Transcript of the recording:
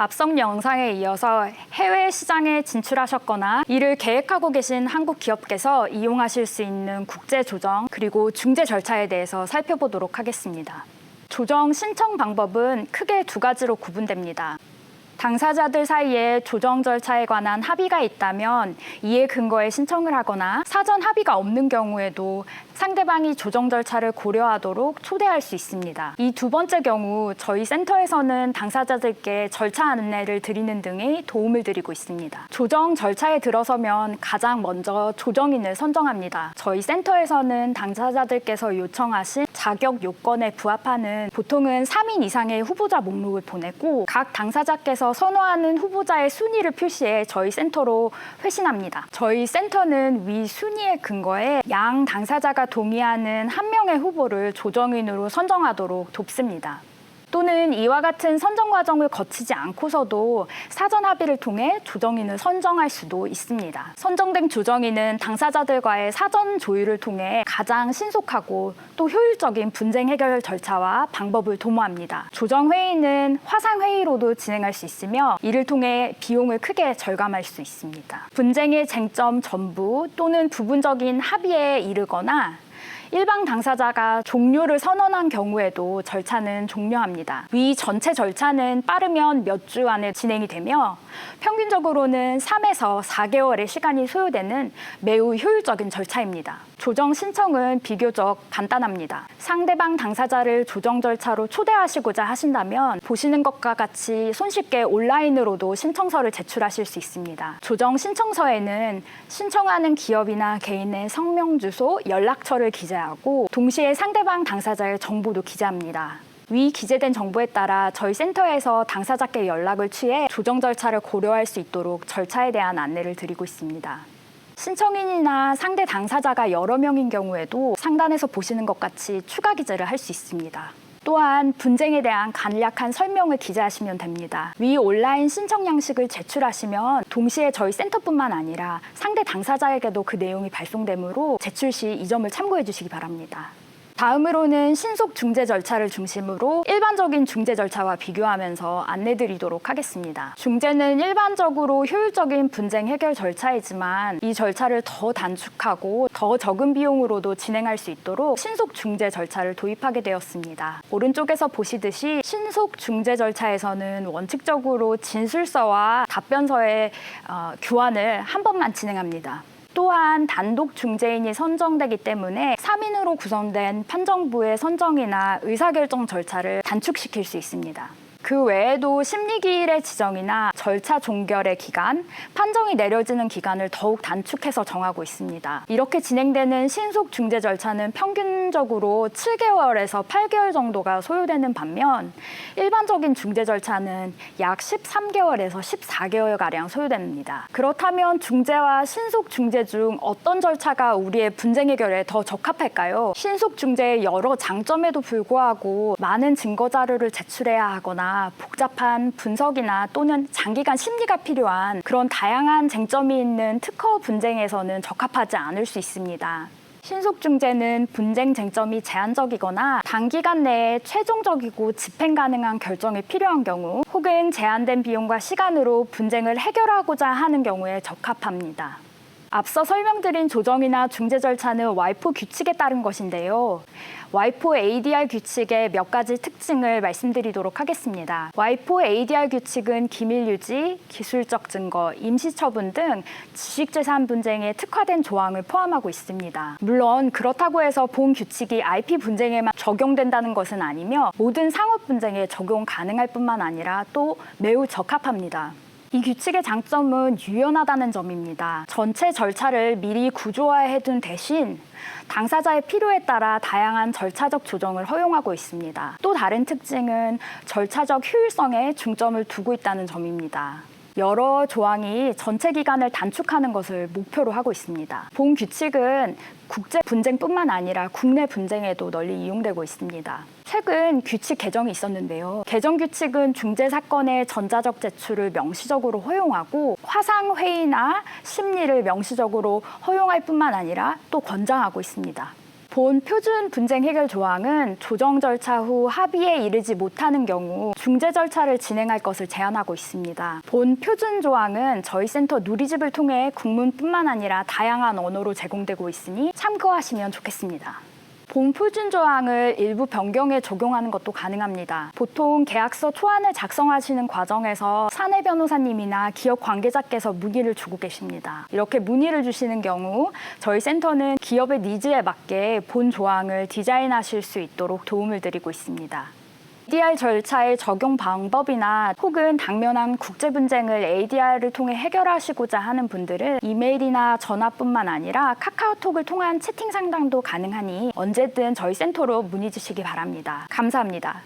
앞선 영상에 이어서 해외 시장에 진출하셨거나 이를 계획하고 계신 한국 기업께서 이용하실 수 있는 국제 조정 그리고 중재 절차에 대해서 살펴보도록 하겠습니다. 조정 신청 방법은 크게 두 가지로 구분됩니다. 당사자들 사이에 조정 절차에 관한 합의가 있다면 이에 근거해 신청을 하거나 사전 합의가 없는 경우에도 상대방이 조정 절차를 고려하도록 초대할 수 있습니다. 이 두 번째 경우 저희 센터에서는 당사자들께 절차 안내를 드리는 등의 도움을 드리고 있습니다. 조정 절차에 들어서면 가장 먼저 조정인을 선정합니다. 저희 센터에서는 당사자들께서 요청하신 자격 요건에 부합하는 보통은 3인 이상의 후보자 목록을 보내고 각 당사자께서 선호하는 후보자의 순위를 표시해 저희 센터로 회신합니다. 저희 센터는 위 순위에 근거해 양 당사자가 동의하는 한 명의 후보를 조정인으로 선정하도록 돕습니다. 또는 이와 같은 선정 과정을 거치지 않고서도 사전 합의를 통해 조정인을 선정할 수도 있습니다. 선정된 조정인은 당사자들과의 사전 조율을 통해 가장 신속하고 또 효율적인 분쟁 해결 절차와 방법을 도모합니다. 조정 회의는 화상 회의로도 진행할 수 있으며 이를 통해 비용을 크게 절감할 수 있습니다. 분쟁의 쟁점 전부 또는 부분적인 합의에 이르거나 일방 당사자가 종료를 선언한 경우에도 절차는 종료합니다. 위 전체 절차는 빠르면 몇 주 안에 진행이 되며 평균적으로는 3에서 4개월의 시간이 소요되는 매우 효율적인 절차입니다. 조정 신청은 비교적 간단합니다. 상대방 당사자를 조정 절차로 초대하시고자 하신다면 보시는 것과 같이 손쉽게 온라인으로도 신청서를 제출하실 수 있습니다. 조정 신청서에는 신청하는 기업이나 개인의 성명 주소, 연락처를 기재하고 동시에 상대방 당사자의 정보도 기재합니다. 위 기재된 정보에 따라 저희 센터에서 당사자께 연락을 취해 조정 절차를 고려할 수 있도록 절차에 대한 안내를 드리고 있습니다. 신청인이나 상대 당사자가 여러 명인 경우에도 상단에서 보시는 것 같이 추가 기재를 할 수 있습니다. 또한 분쟁에 대한 간략한 설명을 기재하시면 됩니다. 위 온라인 신청 양식을 제출하시면 동시에 저희 센터뿐만 아니라 상대 당사자에게도 그 내용이 발송되므로 제출 시 이 점을 참고해 주시기 바랍니다. 다음으로는 신속 중재 절차를 중심으로 일반적인 중재 절차와 비교하면서 안내드리도록 하겠습니다. 중재는 일반적으로 효율적인 분쟁 해결 절차이지만 이 절차를 더 단축하고 더 적은 비용으로도 진행할 수 있도록 신속 중재 절차를 도입하게 되었습니다. 오른쪽에서 보시듯이 신속 중재 절차에서는 원칙적으로 진술서와 답변서의 어, 교환을 한 번만 진행합니다. 또한 단독 중재인이 선정되기 때문에 3인으로 구성된 판정부의 선정이나 의사결정 절차를 단축시킬 수 있습니다. 그 외에도 심리기일의 지정이나 절차 종결의 기간, 판정이 내려지는 기간을 더욱 단축해서 정하고 있습니다. 이렇게 진행되는 신속 중재 절차는 평균적으로 7개월에서 8개월 정도가 소요되는 반면 일반적인 중재 절차는 약 13개월에서 14개월가량 소요됩니다. 그렇다면 중재와 신속 중재 중 어떤 절차가 우리의 분쟁 해결에 더 적합할까요? 신속 중재의 여러 장점에도 불구하고 많은 증거 자료를 제출해야 하거나 복잡한 분석이나 또는 장기간 심리가 필요한 그런 다양한 쟁점이 있는 특허 분쟁에서는 적합하지 않을 수 있습니다. 신속 중재는 분쟁 쟁점이 제한적이거나 단기간 내에 최종적이고 집행 가능한 결정이 필요한 경우 혹은 제한된 비용과 시간으로 분쟁을 해결하고자 하는 경우에 적합합니다. 앞서 설명드린 조정이나 중재 절차는 와이프 규칙에 따른 것인데요. 와이프 ADR 규칙의 몇 가지 특징을 말씀드리도록 하겠습니다. 와이프 ADR 규칙은 기밀 유지, 기술적 증거, 임시 처분 등 지식재산 분쟁에 특화된 조항을 포함하고 있습니다. 물론 그렇다고 해서 본 규칙이 IP 분쟁에만 적용된다는 것은 아니며 모든 상업 분쟁에 적용 가능할 뿐만 아니라 또 매우 적합합니다. 이 규칙의 장점은 유연하다는 점입니다. 전체 절차를 미리 구조화해 둔 대신 당사자의 필요에 따라 다양한 절차적 조정을 허용하고 있습니다. 또 다른 특징은 절차적 효율성에 중점을 두고 있다는 점입니다. 여러 조항이 전체 기간을 단축하는 것을 목표로 하고 있습니다. 본 규칙은 국제 분쟁뿐만 아니라 국내 분쟁에도 널리 이용되고 있습니다. 최근 규칙 개정이 있었는데요. 개정 규칙은 중재 사건의 전자적 제출을 명시적으로 허용하고 화상 회의나 심리를 명시적으로 허용할 뿐만 아니라 또 권장하고 있습니다. 본 표준 분쟁 해결 조항은 조정 절차 후 합의에 이르지 못하는 경우 중재 절차를 진행할 것을 제한하고 있습니다. 본 표준 조항은 저희 센터 누리집을 통해 국문뿐만 아니라 다양한 언어로 제공되고 있으니 참고하시면 좋겠습니다. 본 표준 조항을 일부 변경해 적용하는 것도 가능합니다. 보통 계약서 초안을 작성하시는 과정에서 사내 변호사님이나 기업 관계자께서 문의를 주고 계십니다. 이렇게 문의를 주시는 경우 저희 센터는 기업의 니즈에 맞게 본 조항을 디자인하실 수 있도록 도움을 드리고 있습니다. ADR 절차의 적용 방법이나 혹은 당면한 국제 분쟁을 ADR을 통해 해결하시고자 하는 분들은 이메일이나 전화뿐만 아니라 카카오톡을 통한 채팅 상담도 가능하니 언제든 저희 센터로 문의 주시기 바랍니다. 감사합니다.